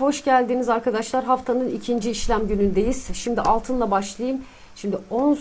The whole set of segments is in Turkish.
hoş geldiniz arkadaşlar. Haftanın ikinci işlem günündeyiz. Şimdi altınla başlayayım. Şimdi ons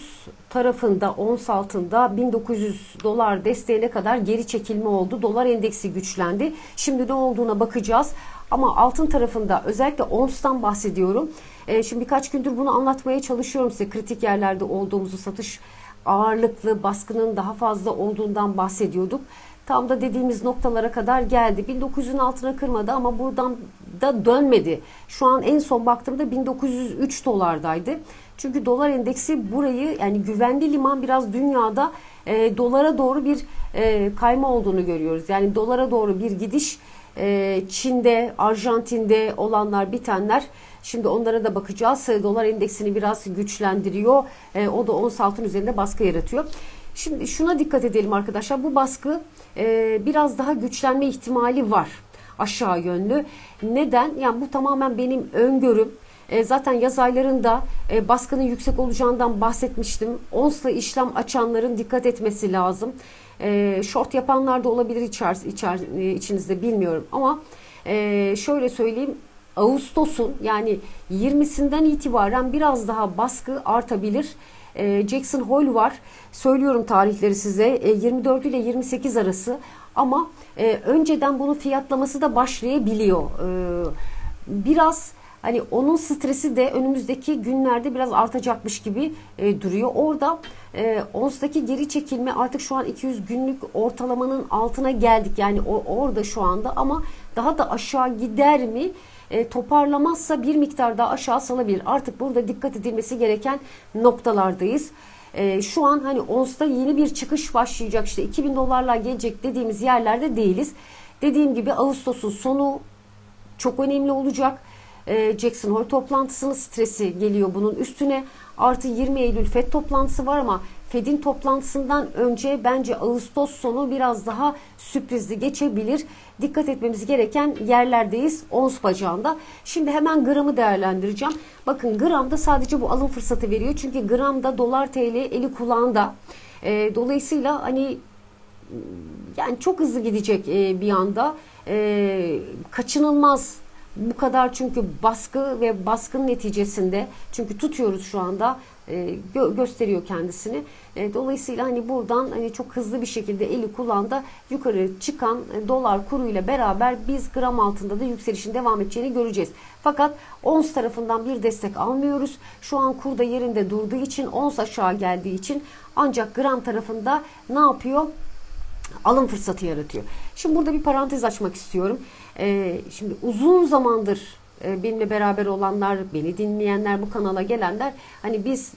tarafında, ons altında 1900 dolar desteğine kadar geri çekilme oldu. Dolar endeksi güçlendi. Şimdi ne olduğuna bakacağız. Ama altın tarafında özellikle onstan bahsediyorum. Ee, şimdi birkaç gündür bunu anlatmaya çalışıyorum size. Kritik yerlerde olduğumuzu, satış ağırlıklı baskının daha fazla olduğundan bahsediyorduk. Tam da dediğimiz noktalara kadar geldi. 1900'ün altına kırmadı ama buradan da dönmedi. Şu an en son baktığımda 1903 dolardaydı. Çünkü dolar endeksi burayı yani güvenli liman biraz dünyada e, dolara doğru bir e, kayma olduğunu görüyoruz. Yani dolara doğru bir gidiş e, Çin'de, Arjantin'de olanlar bitenler Şimdi onlara da bakacağız. Dolar endeksini biraz güçlendiriyor. E, o da ons altın üzerinde baskı yaratıyor. Şimdi şuna dikkat edelim arkadaşlar. Bu baskı e, biraz daha güçlenme ihtimali var aşağı yönlü. Neden? Yani bu tamamen benim öngörüm. E, zaten yaz aylarında baskının yüksek olacağından bahsetmiştim. Onsla işlem açanların dikkat etmesi lazım. Short yapanlar da olabilir içer, içer, içinizde bilmiyorum ama şöyle söyleyeyim Ağustos'un yani 20'sinden itibaren biraz daha baskı artabilir. E, Jackson Hole var. Söylüyorum tarihleri size. E, 24 ile 28 arası. Ama e, önceden bunun fiyatlaması da başlayabiliyor. E, biraz hani onun stresi de önümüzdeki günlerde biraz artacakmış gibi e, duruyor. Orada e, ONS'taki geri çekilme artık şu an 200 günlük ortalamanın altına geldik. Yani o, orada şu anda ama daha da aşağı gider mi? E, toparlamazsa bir miktar daha aşağı salabilir. Artık burada dikkat edilmesi gereken noktalardayız. E, şu an hani ONS'ta yeni bir çıkış başlayacak işte 2000 dolarlar gelecek dediğimiz yerlerde değiliz. Dediğim gibi Ağustos'un sonu çok önemli olacak. E, Jackson Hole toplantısının stresi geliyor bunun üstüne. Artı 20 Eylül FED toplantısı var ama Fed'in toplantısından önce bence Ağustos sonu biraz daha sürprizli geçebilir. Dikkat etmemiz gereken yerlerdeyiz ons bacağında. Şimdi hemen gramı değerlendireceğim. Bakın gramda sadece bu alım fırsatı veriyor. Çünkü gramda dolar TL eli kulağında. E, dolayısıyla hani yani çok hızlı gidecek e, bir anda. E, kaçınılmaz bu kadar çünkü baskı ve baskın neticesinde çünkü tutuyoruz şu anda gö- gösteriyor kendisini. E, dolayısıyla hani buradan hani çok hızlı bir şekilde eli kulağında yukarı çıkan e, dolar kuruyla beraber biz gram altında da yükselişin devam edeceğini göreceğiz. Fakat ons tarafından bir destek almıyoruz. Şu an kurda yerinde durduğu için ons aşağı geldiği için ancak gram tarafında ne yapıyor? alım fırsatı yaratıyor. Şimdi burada bir parantez açmak istiyorum. Ee, şimdi uzun zamandır e, benimle beraber olanlar, beni dinleyenler, bu kanala gelenler hani biz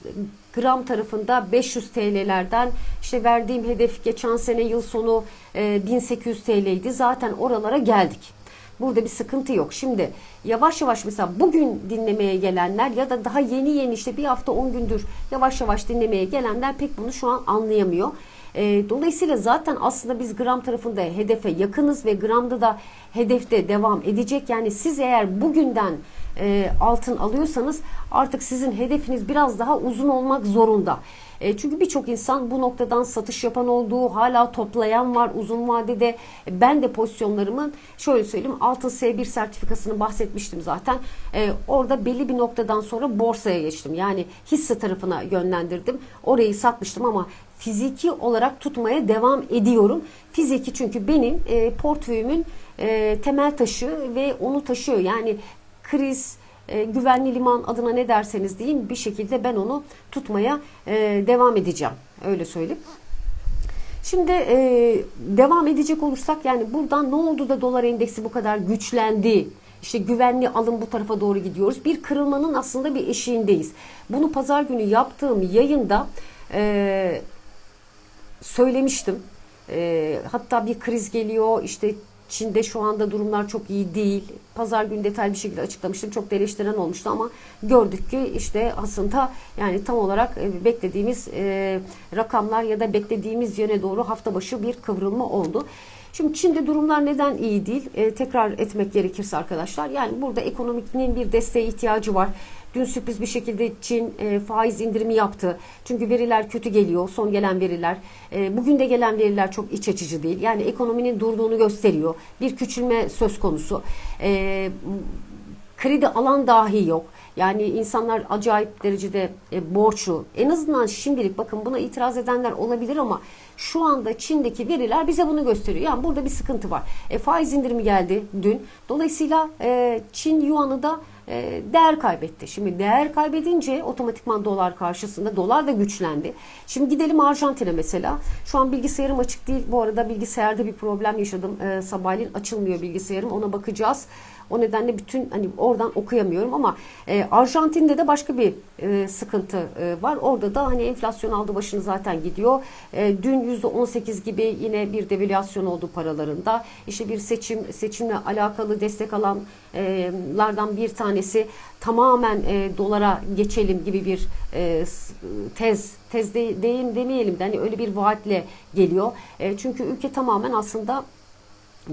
gram tarafında 500 TL'lerden işte verdiğim hedef geçen sene yıl sonu e, 1800 TL'ydi. Zaten oralara geldik. Burada bir sıkıntı yok. Şimdi yavaş yavaş mesela bugün dinlemeye gelenler ya da daha yeni yeni işte bir hafta 10 gündür yavaş yavaş dinlemeye gelenler pek bunu şu an anlayamıyor. E, dolayısıyla zaten aslında biz gram tarafında hedefe yakınız ve gramda da hedefte devam edecek. Yani siz eğer bugünden e, altın alıyorsanız artık sizin hedefiniz biraz daha uzun olmak zorunda. E, çünkü birçok insan bu noktadan satış yapan olduğu, hala toplayan var uzun vadede. Ben de pozisyonlarımın şöyle söyleyeyim altın S1 sertifikasını bahsetmiştim zaten. E, orada belli bir noktadan sonra borsaya geçtim. Yani hisse tarafına yönlendirdim. Orayı satmıştım ama fiziki olarak tutmaya devam ediyorum. Fiziki çünkü benim e, portföyümün e, temel taşı ve onu taşıyor. Yani kriz, e, güvenli liman adına ne derseniz deyin bir şekilde ben onu tutmaya e, devam edeceğim. Öyle söyleyeyim. Şimdi e, devam edecek olursak yani buradan ne oldu da dolar endeksi bu kadar güçlendi? İşte güvenli alım bu tarafa doğru gidiyoruz. Bir kırılmanın aslında bir eşiğindeyiz. Bunu pazar günü yaptığım yayında e, söylemiştim. E, hatta bir kriz geliyor işte Çin'de şu anda durumlar çok iyi değil. Pazar günü detaylı bir şekilde açıklamıştım. Çok da eleştiren olmuştu ama gördük ki işte aslında yani tam olarak e, beklediğimiz e, rakamlar ya da beklediğimiz yöne doğru hafta başı bir kıvrılma oldu. Şimdi Çin'de durumlar neden iyi değil? E, tekrar etmek gerekirse arkadaşlar. Yani burada ekonominin bir desteğe ihtiyacı var. Dün sürpriz bir şekilde Çin e, faiz indirimi yaptı. Çünkü veriler kötü geliyor. Son gelen veriler. E, bugün de gelen veriler çok iç açıcı değil. Yani ekonominin durduğunu gösteriyor. Bir küçülme söz konusu. E, kredi alan dahi yok. Yani insanlar acayip derecede e, borçlu. En azından şimdilik bakın buna itiraz edenler olabilir ama şu anda Çin'deki veriler bize bunu gösteriyor. Yani burada bir sıkıntı var. E, faiz indirimi geldi dün. Dolayısıyla e, Çin yuanı da e, değer kaybetti. Şimdi değer kaybedince otomatikman dolar karşısında dolar da güçlendi. Şimdi gidelim Arjantin'e mesela. Şu an bilgisayarım açık değil. Bu arada bilgisayarda bir problem yaşadım. E, sabahleyin açılmıyor bilgisayarım. Ona bakacağız. O nedenle bütün hani oradan okuyamıyorum ama e, Arjantin'de de başka bir e, sıkıntı e, var. Orada da hani enflasyon aldı başını zaten gidiyor. E, dün %18 gibi yine bir devalüasyon oldu paralarında. İşte bir seçim seçimle alakalı destek alanlardan bir tanesi tamamen e, dolara geçelim gibi bir e, tez tez de, deyim demeyelim de hani öyle bir vaatle geliyor. E, çünkü ülke tamamen aslında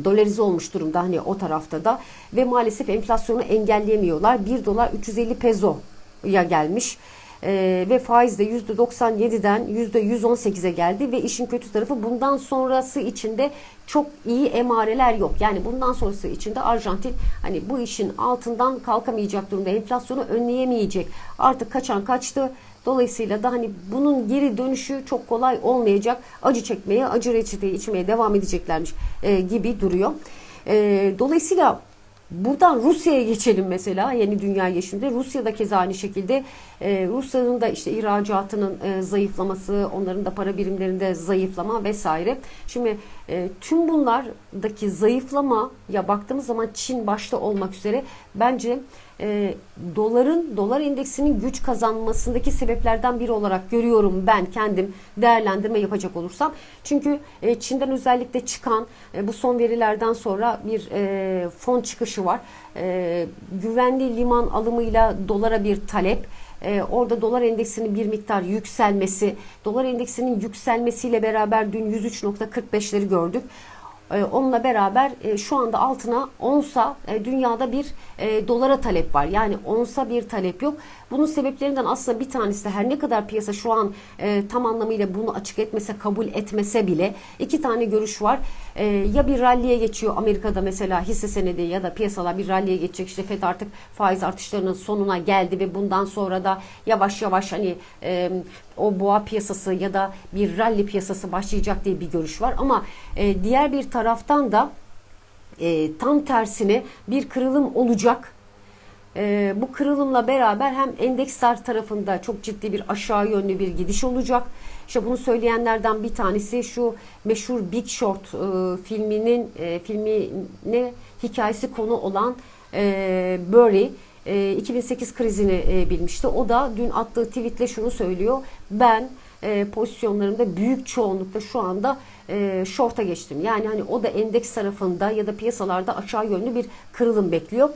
dolarize olmuş durumda hani o tarafta da ve maalesef enflasyonu engelleyemiyorlar. 1 dolar 350 peso ya gelmiş. Ee, ve faiz de %97'den %118'e geldi ve işin kötü tarafı bundan sonrası içinde çok iyi emareler yok. Yani bundan sonrası içinde Arjantin hani bu işin altından kalkamayacak durumda. Enflasyonu önleyemeyecek. Artık kaçan kaçtı. Dolayısıyla da hani bunun geri dönüşü çok kolay olmayacak. Acı çekmeye, acı reçeteyi içmeye devam edeceklermiş e, gibi duruyor. E, dolayısıyla Buradan Rusya'ya geçelim mesela yeni dünya yaşında. Rusya'da keza aynı şekilde e, Rusya'nın da işte ihracatının e, zayıflaması, onların da para birimlerinde zayıflama vesaire. Şimdi e, tüm bunlardaki zayıflama ya baktığımız zaman Çin başta olmak üzere bence e, doların dolar endeksinin güç kazanmasındaki sebeplerden biri olarak görüyorum ben kendim değerlendirme yapacak olursam. Çünkü Çin'den özellikle çıkan bu son verilerden sonra bir fon çıkışı var. Güvenli liman alımıyla dolara bir talep. Ee, orada dolar endeksinin bir miktar yükselmesi, dolar endeksinin yükselmesiyle beraber dün 103.45'leri gördük. Ee, onunla beraber e, şu anda altına onsa e, dünyada bir e, dolara talep var. Yani onsa bir talep yok. Bunun sebeplerinden aslında bir tanesi de her ne kadar piyasa şu an tam anlamıyla bunu açık etmese, kabul etmese bile iki tane görüş var. Ya bir ralliye geçiyor Amerika'da mesela hisse senedi ya da piyasalar bir ralliye geçecek. İşte FED artık faiz artışlarının sonuna geldi ve bundan sonra da yavaş yavaş hani o boğa piyasası ya da bir rally piyasası başlayacak diye bir görüş var. Ama diğer bir taraftan da e, tam tersine bir kırılım olacak. E, bu kırılımla beraber hem endeksler tarafında çok ciddi bir aşağı yönlü bir gidiş olacak. İşte bunu söyleyenlerden bir tanesi şu meşhur Big Short e, filminin e, filmine hikayesi konu olan e, Burry. 2008 e, krizini e, bilmişti. O da dün attığı tweetle şunu söylüyor. Ben e, pozisyonlarımda büyük çoğunlukla şu anda e, short'a geçtim. Yani hani o da endeks tarafında ya da piyasalarda aşağı yönlü bir kırılım bekliyor.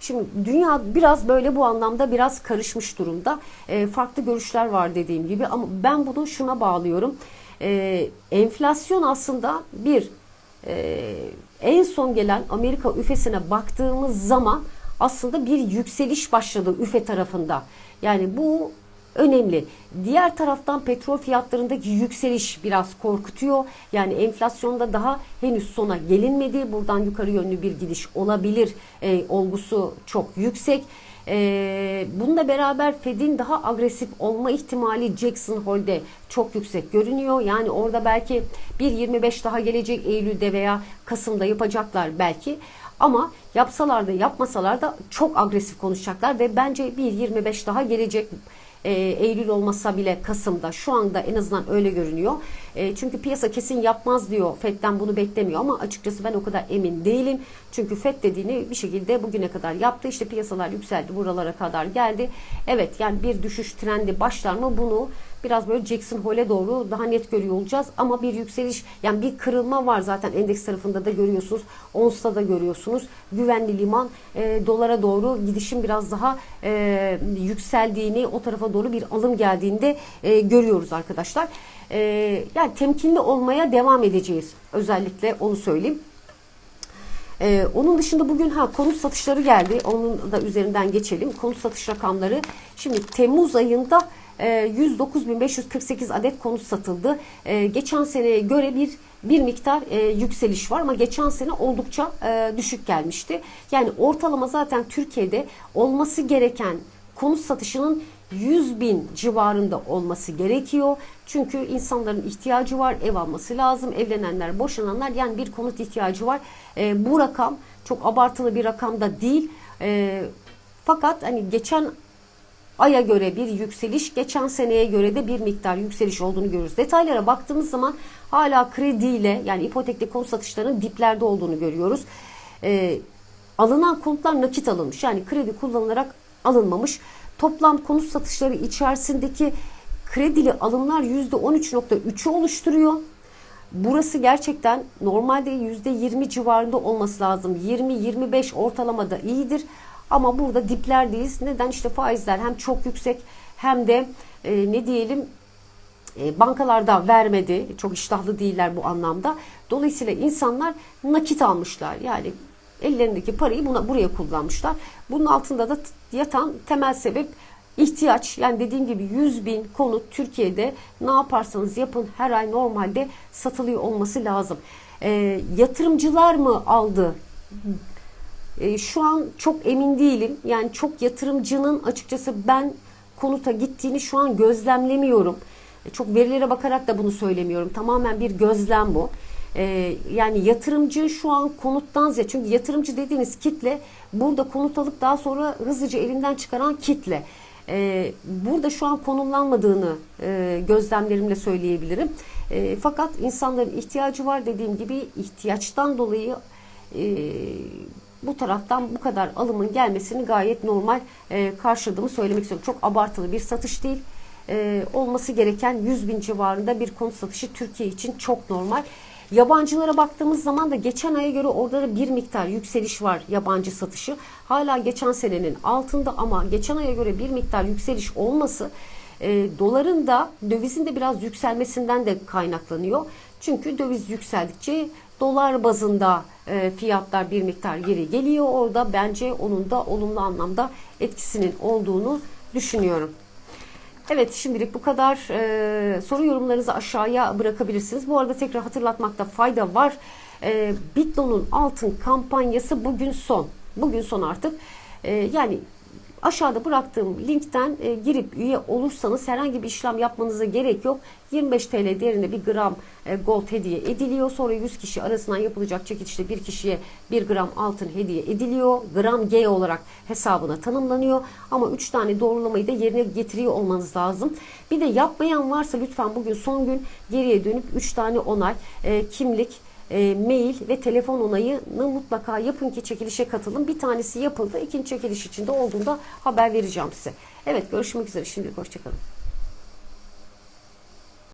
Şimdi dünya biraz böyle bu anlamda biraz karışmış durumda. E, farklı görüşler var dediğim gibi ama ben bunu şuna bağlıyorum. E, enflasyon aslında bir e, en son gelen Amerika üfesine baktığımız zaman aslında bir yükseliş başladı üfe tarafında. Yani bu önemli. Diğer taraftan petrol fiyatlarındaki yükseliş biraz korkutuyor. Yani enflasyonda daha henüz sona gelinmedi. Buradan yukarı yönlü bir gidiş olabilir e, olgusu çok yüksek. E, bununla beraber Fed'in daha agresif olma ihtimali Jackson Hole'de çok yüksek görünüyor. Yani orada belki 1.25 daha gelecek Eylül'de veya Kasım'da yapacaklar belki. Ama yapsalar da yapmasalar da çok agresif konuşacaklar ve bence 1.25 daha gelecek e, Eylül olmasa bile Kasım'da şu anda en azından öyle görünüyor. E, çünkü piyasa kesin yapmaz diyor. FED'den bunu beklemiyor ama açıkçası ben o kadar emin değilim. Çünkü FED dediğini bir şekilde bugüne kadar yaptı. İşte piyasalar yükseldi buralara kadar geldi. Evet yani bir düşüş trendi başlar mı bunu biraz böyle Jackson Hole'e doğru daha net görüyor olacağız. Ama bir yükseliş yani bir kırılma var zaten endeks tarafında da görüyorsunuz. Ons'ta da görüyorsunuz. Güvenli liman e, dolara doğru gidişin biraz daha e, yükseldiğini o tarafa doğru bir alım geldiğinde e, görüyoruz arkadaşlar. E, yani temkinli olmaya devam edeceğiz. Özellikle onu söyleyeyim. Ee, onun dışında bugün ha konut satışları geldi. Onun da üzerinden geçelim. Konut satış rakamları. Şimdi Temmuz ayında 109.548 adet konut satıldı. E, geçen seneye göre bir bir miktar e, yükseliş var ama geçen sene oldukça e, düşük gelmişti. Yani ortalama zaten Türkiye'de olması gereken konut satışının 100 bin civarında olması gerekiyor. Çünkü insanların ihtiyacı var, ev alması lazım. Evlenenler, boşananlar yani bir konut ihtiyacı var. E, bu rakam çok abartılı bir rakam da değil. E, fakat hani geçen aya göre bir yükseliş, geçen seneye göre de bir miktar yükseliş olduğunu görüyoruz. Detaylara baktığımız zaman hala krediyle yani ipotekli konut satışlarının diplerde olduğunu görüyoruz. E, alınan konutlar nakit alınmış. Yani kredi kullanılarak alınmamış. Toplam konut satışları içerisindeki kredili alımlar %13.3'ü oluşturuyor. Burası gerçekten normalde %20 civarında olması lazım. 20-25 ortalamada iyidir. Ama burada diplerdeyiz. Neden? İşte faizler hem çok yüksek hem de e, ne diyelim e, bankalarda vermedi. Çok iştahlı değiller bu anlamda. Dolayısıyla insanlar nakit almışlar. Yani ellerindeki parayı buna buraya kullanmışlar. Bunun altında da yatan temel sebep ihtiyaç. Yani dediğim gibi 100 bin konut Türkiye'de ne yaparsanız yapın her ay normalde satılıyor olması lazım. E, yatırımcılar mı aldı? E, şu an çok emin değilim. Yani çok yatırımcının açıkçası ben konuta gittiğini şu an gözlemlemiyorum. E, çok verilere bakarak da bunu söylemiyorum. Tamamen bir gözlem bu. E, yani yatırımcı şu an konuttan ziyade çünkü yatırımcı dediğiniz kitle burada konut alıp daha sonra hızlıca elinden çıkaran kitle. Burada şu an konumlanmadığını e, gözlemlerimle söyleyebilirim. Fakat insanların ihtiyacı var dediğim gibi ihtiyaçtan dolayı e, bu taraftan bu kadar alımın gelmesini gayet normal e, karşıladığımı söylemek istiyorum. Çok abartılı bir satış değil. E, olması gereken 100 bin civarında bir konut satışı Türkiye için çok normal. Yabancılara baktığımız zaman da geçen aya göre orada da bir miktar yükseliş var yabancı satışı. Hala geçen senenin altında ama geçen aya göre bir miktar yükseliş olması e, doların da dövizin de biraz yükselmesinden de kaynaklanıyor. Çünkü döviz yükseldikçe dolar bazında e, fiyatlar bir miktar geri geliyor. Orada bence onun da olumlu anlamda etkisinin olduğunu düşünüyorum. Evet şimdilik bu kadar. Ee, soru yorumlarınızı aşağıya bırakabilirsiniz. Bu arada tekrar hatırlatmakta fayda var. Ee, Bitlo'nun altın kampanyası bugün son. Bugün son artık. Ee, yani aşağıda bıraktığım linkten e, girip üye olursanız herhangi bir işlem yapmanıza gerek yok. 25 TL değerinde bir gram e, gold hediye ediliyor. Sonra 100 kişi arasından yapılacak çekilişte bir kişiye 1 gram altın hediye ediliyor. Gram G olarak hesabına tanımlanıyor. Ama 3 tane doğrulamayı da yerine getiriyor olmanız lazım. Bir de yapmayan varsa lütfen bugün son gün geriye dönüp 3 tane onay, e, kimlik, e, mail ve telefon onayını mutlaka yapın ki çekilişe katılın. Bir tanesi yapıldı. ikinci çekiliş içinde olduğunda haber vereceğim size. Evet görüşmek üzere. Şimdilik hoşçakalın.